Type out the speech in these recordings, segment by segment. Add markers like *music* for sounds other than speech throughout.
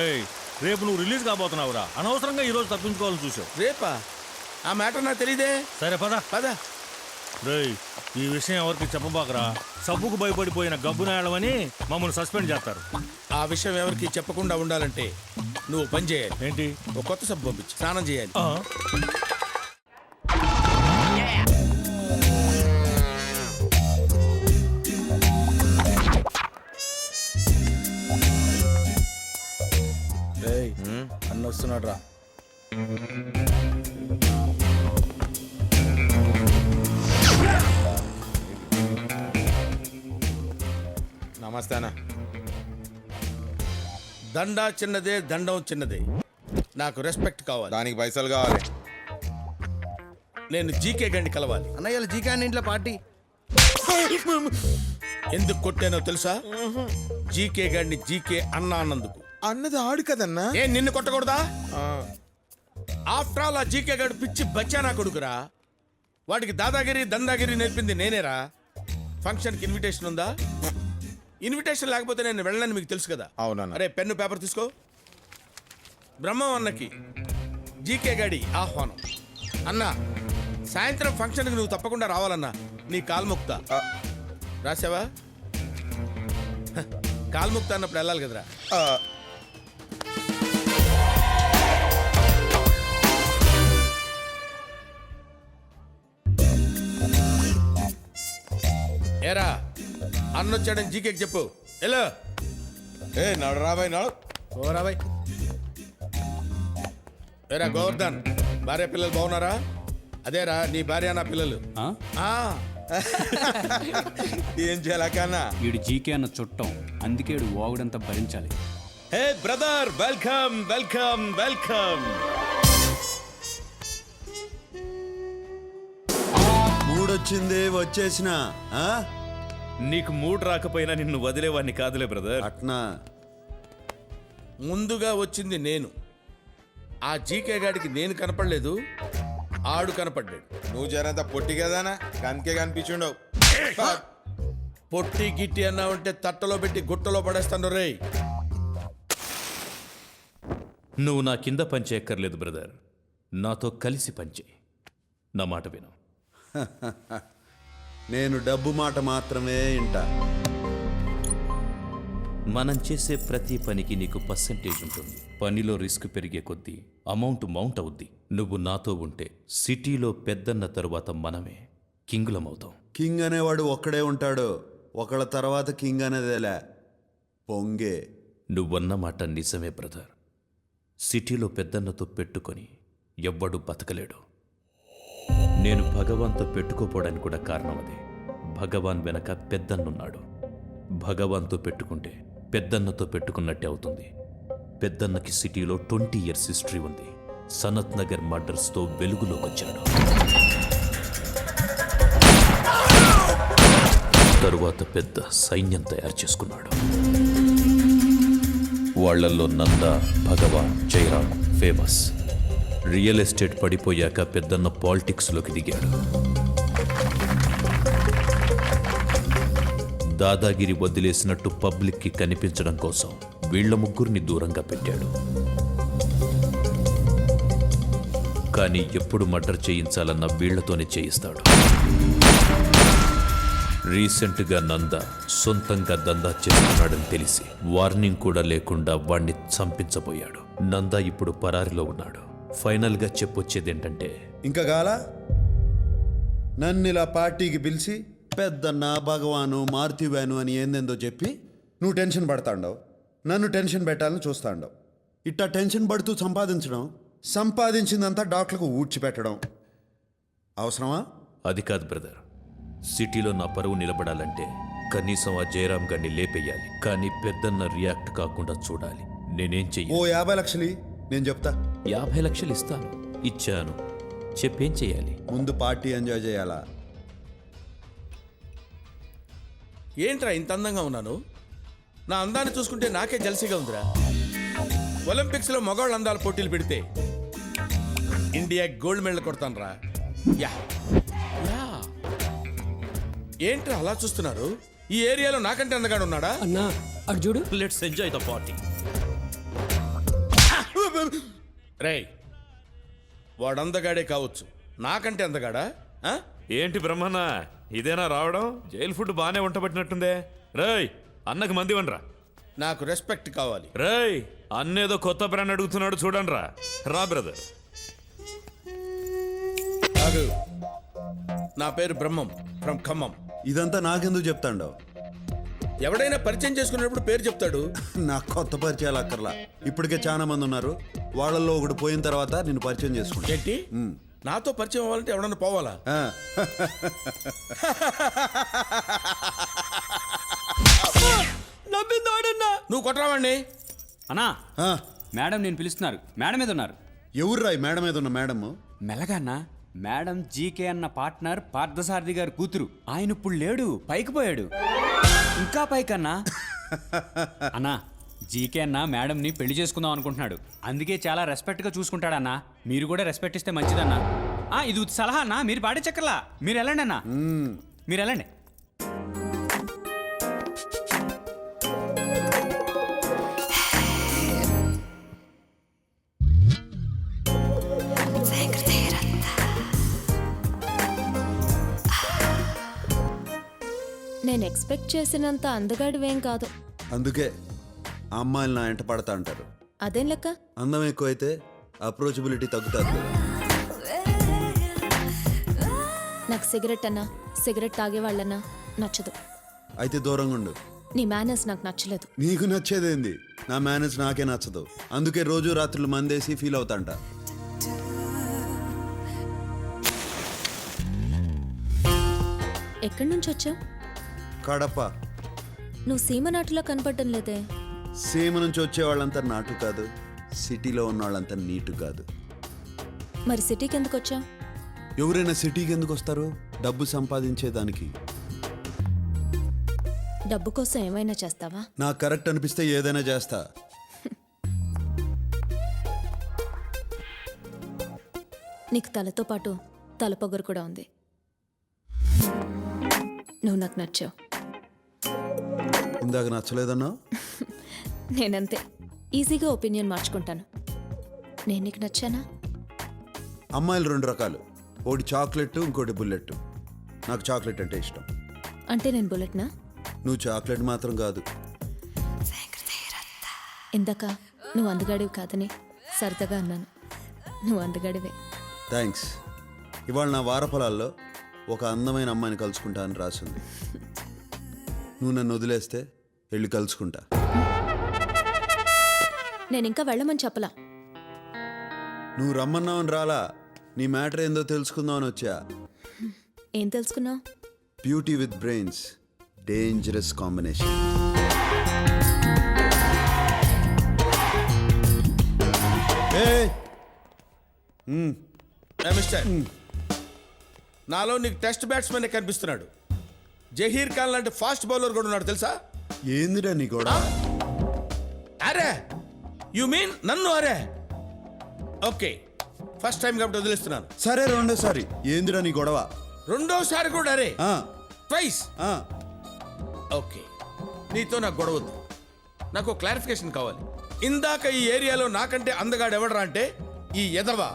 రేయ్ రేపు నువ్వు రిలీజ్ కాబోతున్నావురా. అనవసరంగా ఈరోజు తప్పించుకోవాలని చూసావు. రేపా? ఆ మ్యాటర్ నాకు తెలియదే సరే పద. పద. రేయ్ ఈ విషయం ఎవరికి చెప్పబాకరా? సబ్బుకు భయపడిపోయిన గబ్బు నాయడమని మమ్మల్ని సస్పెండ్ చేస్తారు. ఆ విషయం ఎవరికి చెప్పకుండా ఉండాలంటే నువ్వు పని చేయాలి. ఏంటి? ఒక కొత్త సబ్బు పంపించి. స్నానం చేయాలి. నమస్తే అన్న. దండా చిన్నదే దండం చిన్నదే. నాకు రెస్పెక్ట్ కావాలి. దానికి పైసలు కావాలి. నేను జీకే గండి కలవాలి. అన్నయ్య జీకా ఇంట్లో పార్టీ. ఎందుకు కొట్టానో తెలుసా? జీకే గండి జీకే అన్న అన్నందుకు. అన్నది ఆడు కదన్నా? ఏ నిన్ను కొట్టకూడదా? ఆఫ్టర్ ఆల్ ఆ జీకే గడు పిచ్చి బచ్చానా కొడుకురా? వాడికి దాదాగిరి దందాగిరి నేర్పింది నేనేరా. ఫంక్షన్కి ఇన్విటేషన్ ఉందా? ఇన్విటేషన్ లేకపోతే నేను వెళ్ళనని మీకు తెలుసు కదా? అవునన్న. అరే పెన్ను పేపర్ తీసుకో. బ్రహ్మం అన్నకి జీకే గడి ఆహ్వానం. అన్న సాయంత్రం ఫంక్షన్కి నువ్వు తప్పకుండా రావాలన్నా నీ కాల్ముక్త రాసావా? కాల్ముక్త అన్నప్పుడు వెళ్ళాలి కదరా. అన్నొచ్చాడని జీకేకి చెప్పు. ఎలా? ఏ నడు రాబాయ్ నడు. ఓరా బాయ్. ఏరా గోవర్ధన్ భార్య పిల్లలు బాగున్నారా? అదేరా నీ భార్య నా పిల్లలు. ఆ? *laughs* ఏం చేయాలకన్నా వీడు జీకే అన్న చుట్టం అందుకే వీడు వాగుడంతా భరించాలి. Hey brother welcome welcome welcome. మూడొచ్చింది వచ్చేసిన ఆ? నీకు మూడ్ రాకపోయినా నిన్ను వదిలేవాడిని కాదులే బ్రదర్. అట్నా? ముందుగా వచ్చింది నేను. ఆ జీకే గాడికి నేను కనపడలేదు ఆడు కనపడ్డాడు. నువ్వు జరంత పొట్టి కదానా? కనికే కనిపించుండవు. పొట్టి గిట్టి అన్నా ఉంటే తట్టలో పెట్టి గుట్టలో పడేస్తాను రేయ్ నువ్వు నా కింద పనిచేయక్కర్లేదు బ్రదర్. నాతో కలిసి పంచే. నా మాట విను. నేను డబ్బు మాట మాత్రమే ఇంటా మనం చేసే ప్రతి పనికి నీకు పర్సంటేజ్ ఉంటుంది. పనిలో రిస్క్ పెరిగే కొద్దీ అమౌంట్ మౌంట్ అవుద్ది. నువ్వు నాతో ఉంటే సిటీలో పెద్దన్న తరువాత మనమే కింగులమవుతాం కింగ్ అనేవాడు ఒక్కడే ఉంటాడు. ఒకళ్ళ తర్వాత కింగ్ అనేదేలే. పొంగే. నువ్వన్న మాట నిజమే బ్రదర్. సిటీలో పెద్దన్నతో పెట్టుకొని ఎవ్వడు బతకలేడు. నేను భగవాన్తో పెట్టుకోపోవడానికి కూడా కారణం అదే. భగవాన్ వెనక పెద్దన్నున్నాడు. భగవాన్తో పెట్టుకుంటే పెద్దన్నతో పెట్టుకున్నట్టే అవుతుంది. పెద్దన్నకి సిటీలో ట్వంటీ ఇయర్స్ హిస్టరీ ఉంది. సనత్ నగర్ మర్డర్స్తో వెలుగులోకి వచ్చాడు. తరువాత పెద్ద సైన్యం తయారు చేసుకున్నాడు. వాళ్ళల్లో Nanda Bhagavan Jayaram famous. Real estate పడిపోయాక పెద్దన్న పాలిటిక్స్లోకి దిగాడు. దాదాగిరి వదిలేసినట్టు పబ్లిక్కి కనిపించడం కోసం వీళ్ళ ముగ్గురిని దూరంగా పెట్టాడు. కానీ ఎప్పుడు మర్డర్ చేయించాలన్న వీళ్ళతోనే చేయిస్తాడు. రీసెంట్గా నంద సొంతంగా దందా చేస్తున్నాడని తెలిసి వార్నింగ్ కూడా లేకుండా వాణ్ణి చంపించబోయాడు. నంద ఇప్పుడు పరారిలో ఉన్నాడు. ఫైనల్గా చెప్పొచ్చేదేంటంటే ఇంకా గాల నన్ను ఇలా పార్టీకి పిలిచి పెద్దన్న భగవాను మారుతివాను అని ఏందేందో చెప్పి నువ్వు టెన్షన్ పడతాండవు. నన్ను టెన్షన్ పెట్టాలని చూస్తాండవు. ఇట్టా టెన్షన్ పడుతూ సంపాదించడం సంపాదించిందంతా డాక్టర్లకు ఊడ్చిపెట్టడం. అవసరమా? అది కాదు బ్రదర్. సిటీలో నా పరువు నిలబడాలంటే కనీసం ఆ జయరాం గారిని లేపేయాలి. కానీ పెద్దన్న రియాక్ట్ కాకుండా చూడాలి. నేనేం ఓ చెయ్యి యాభై లక్షలు నేను చెప్తా. యాభై లక్షలు ఇస్తాను. ఇచ్చాను. చెప్పేం చెయ్యాలి ముందు పార్టీ ఎంజాయ్ చేయాలా? ఏంట్రా ఇంత అందంగా ఉన్నాను? నా అందాన్ని చూసుకుంటే నాకే జలసిగా ఉందిరా. ఒలింపిక్స్లో మగవాళ్ళ అందాల పోటీలు పెడితే ఇండియా గోల్డ్ మెడల్ కొడతానురా. యా. యా. ఏంట్రా అలా చూస్తున్నారు? ఈ ఏరియాలో నాకంటే అందగాడు ఉన్నాడా? అన్నా అటు చూడు. లెట్స్ ఎంజాయ్ ద పార్టీ రేయ్ వాడు అందగాడే కావచ్చు. నాకంటే అందగాడా? ఏంటి బ్రహ్మన్న? ఇదేనా రావడం? జైలు ఫుడ్ బాగానే వంటబట్టినట్టుందే. రేయ్ అన్నకు మంది వనరా నాకు రెస్పెక్ట్ కావాలి. రేయ్ అన్నేదో కొత్త బ్రాండ్ అడుగుతున్నాడు చూడండి రా రా బ్రదర్ నా పేరు బ్రహ్మం ఫ్రమ్ ఖమ్మం. ఇదంతా నాకెందుకు చెప్తాండవు? ఎవడైనా పరిచయం చేసుకున్నప్పుడు పేరు చెప్తాడు. నాకు కొత్త పరిచయాలు అక్కర్లా. ఇప్పటికే చాలా మంది ఉన్నారు. వాళ్ళల్లో ఒకడు పోయిన తర్వాత నేను పరిచయం చేసుకుంటా. ఏంటి? నాతో పరిచయం అవ్వాలంటే ఎవడన్నా పోవాలా? ఆ, నువ్వు కొట్టరావండి అన్నా ఆ, మేడం నేను పిలుస్తున్నారు. మేడం మీద ఉన్నారు. ఎవర్రా ఈ మేడం మీద ఉన్న మేడము? మెల్లగా అన్నా మేడం జీకే అన్న పార్ట్నర్ పార్థసారథి గారి కూతురు. ఆయన ఇప్పుడు లేడు పైకి పోయాడు. ఇంకా పైకన్నా? అన్నా జీకే అన్న మేడంని పెళ్ళి చేసుకుందాం అనుకుంటున్నాడు. అందుకే చాలా రెస్పెక్ట్గా చూసుకుంటాడన్నా మీరు కూడా రెస్పెక్ట్ ఇస్తే మంచిదన్నా. ఆ, ఇది సలహా అన్నా. మీరు పాడే చక్కర్లా. మీరు వెళ్ళండి అన్నా. మీరు వెళ్ళండి. నేను ఎక్స్పెక్ట్ చేసినంత అందగాడివేం కాదు. అందుకే ఆ అమ్మాయిలు నా ఎంట పడతా అంటారు. అదేం లెక్క? అందం ఎక్కువైతే అప్రోచబిలిటీ తగ్గుతుంది నాకు సిగరెట్ అన్నా సిగరెట్ తాగే వాళ్ళన్నా నచ్చదు. అయితే దూరంగా ఉండు. నీ మేనర్స్ నాకు నచ్చలేదు. నీకు నచ్చేదేంది? నా మేనేజ్ నాకే నచ్చదు. అందుకే రోజు రాత్రులు మందేసి ఫీల్ అవుతాంట. ఎక్కడి నుంచి వచ్చావు? కడప. నువ్వు సీమనాటులో కనపడటం లేదే. సీమ నుంచి వచ్చే వాళ్ళంతా నాటు కాదు. సిటీలో ఉన్న వాళ్ళంతా నీటు కాదు. మరి సిటీకి ఎందుకు వచ్చావు ఎవరైనా సిటీకి ఎందుకు వస్తారు? డబ్బు సంపాదించేదానికి. డబ్బు కోసం ఏమైనా చేస్తావా? నాకు కరెక్ట్ అనిపిస్తే ఏదైనా చేస్తా. నీకు తలతో పాటు తలపొగరు కూడా ఉంది. నువ్వు నాకు నచ్చావు. ఇందాక నచ్చలేదన్నా? నేనంతే. ఈజీగా ఒపీనియన్ మార్చుకుంటాను. నేను నీకు నచ్చానా? అమ్మాయిలు రెండు రకాలు. ఒకటి చాక్లెట్ ఇంకోటి బుల్లెట్ నాకు చాక్లెట్ అంటే ఇష్టం. అంటే నేను బుల్లెట్నా? నువ్వు చాక్లెట్ మాత్రం కాదు. ఇందాక నువ్వు అందగాడివి కాదని సరదాగా అన్నాను. నువ్వు అందగాడివే. థ్యాంక్స్ ఇవాళ నా వారఫలాల్లో ఒక అందమైన అమ్మాయిని కలుసుకుంటా అని రాసింది. నువ్వు నన్ను వదిలేస్తే వెళ్ళి కలుసుకుంటా. నేను ఇంకా వెళ్ళమని చెప్పలా. నువ్వు రమ్మన్నావని రాలా. నీ మ్యాటర్ ఏందో తెలుసుకుందామని వచ్చా. ఏం తెలుసుకున్నావు? Beauty with brains. Dangerous combination. Hey mister? నాలో నీకు టెస్ట్ బ్యాట్స్మెన్ కనిపిస్తున్నాడు. జహీర్ ఖాన్ లాంటి ఫాస్ట్ బౌలర్ కూడా ఉన్నాడు తెలుసా? ఏందిరా నీ కూడా అరే! యు మీన్ నన్ను అరే? ఓకే. ఫస్ట్ టైం కాబట్టి వదిలేస్తున్నాను. సరే రెండోసారి. ఏందిరా నీ గొడవ? రెండోసారి కూడా అరే? ఆ, ట్వైస్ ఆ, ఓకే. నీతో నాకు గొడవద్దు నాకు క్లారిఫికేషన్ కావాలి. ఇందాక ఈ ఏరియాలో నాకంటే అందగాడు ఎవడరా అంటే ఈ ఎదవా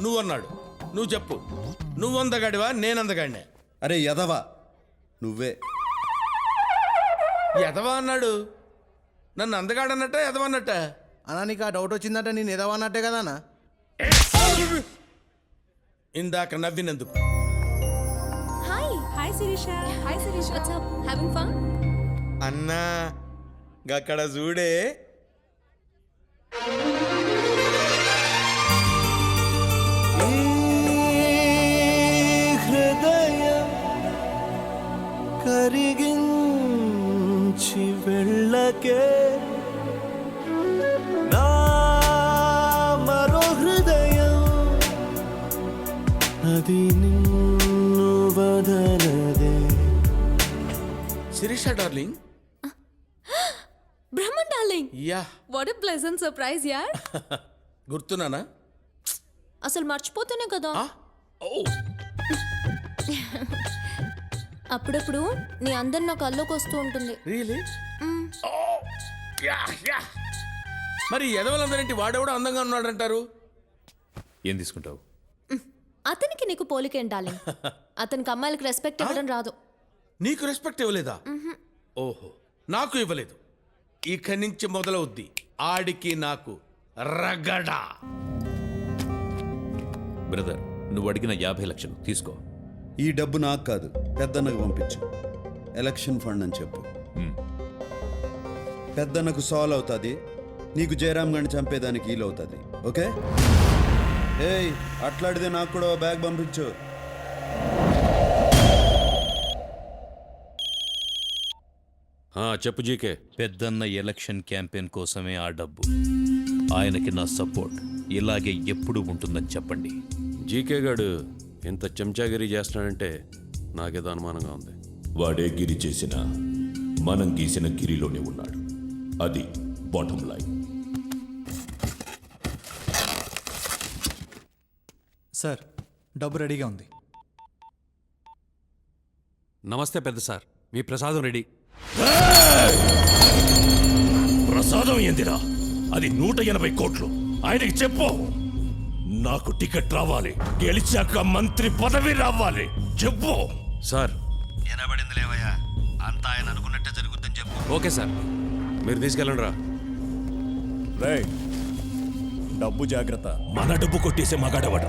నువ్వు అన్నాడు నువ్వు చెప్పు. నువ్వు అందగాడివా? నేను అందగాడినే. అరే యదవా. నువ్వే. ఎదవా అన్నాడు? నన్ను అందగాడన్నట్ట ఎదవా అన్నట్ట? అన్నా నీకు ఆ డౌట్ వచ్చిందంటే నేను ఎదవన్నట్టే కదా అన్న? ఇందాక నవ్వినందుకు. Hi hi Sirisha hi Sirisha what's up having fun అన్నా గక్కడ చూడే కరిగించి వెళ్ళకే. నా మరో హృదయం అది నిన్ను వదలదే. Sirisha darling. Brahman darling. Yeah. What a pleasant surprise యార్ గుర్తున్నానా అసలు మర్చిపోతేనే కదా. ఆ? ఓ. అప్పుడప్పుడు నీ అందరు నా కల్లోకి వస్తూ ఉంటుంది. రియలీ మరి ఎదవలందరింటి వాడెవడో అందంగా ఉన్నాడంటారు? ఏం తీసుకుంటావు? అతనికి నీకు పోలికేం డార్లింగ్? *laughs* అతనికి అమ్మాయిలకు రెస్పెక్ట్ ఇవ్వడం రాదు. నీకు రెస్పెక్ట్ ఇవ్వలేదా? ఓహో నాకు ఇవ్వలేదు. ఇక్కడి నుంచి మొదలవుద్ది ఆడికి నాకు రగడా. బ్రదర్ నువ్వు అడిగిన యాభై లక్షలు తీసుకో. ఈ డబ్బు నాకు కాదు పెద్దన్నకు పంపించు. ఎలక్షన్ ఫండ్ అని చెప్పు. పెద్దన్నకు సాల్వ్ అవుతుంది నీకు జయరామ్ గండి చంపేదానికి వీలు అవుతుంది ఓకే? ఏయ్ అట్లాడితే నాకు కూడా ఓ బ్యాగ్ పంపించు. చెప్పు జీకే. పెద్దన్న ఎలక్షన్ క్యాంపెయిన్ కోసమే ఆ డబ్బు. ఆయనకి నా సపోర్ట్. ఇలాగే ఎప్పుడు ఉంటుందని చెప్పండి. జీకే గాడు ఇంత చెంచాగిరి చేస్తున్నాడంటే నాకేదో అనుమానంగా ఉంది. వాడే గిరి చేసిన మనం గీసిన గిరిలోనే ఉన్నాడు. అది బాటం లైన్ సార్ డబ్బు రెడీగా ఉంది. నమస్తే పెద్ద సార్ మీ ప్రసాదం రెడీ. ప్రసాదం ఏందిరా? అది నూట ఎనభై కోట్లు. ఆయనకి చెప్పు. నాకు టికెట్ రావాలి. గెలిచాక మంత్రి పదవి రావాలి. చెప్పు. సార్. వినబడింది లేవయ్యా. అంతా ఆయన అనుకున్నట్టే జరుగుద్దని చెప్పు. Okay sir. మీరు తీసుకెళ్ళండి రా. డబ్బు జాగ్రత్త. మన డబ్బు కొట్టేసే మగాడవడ్రా?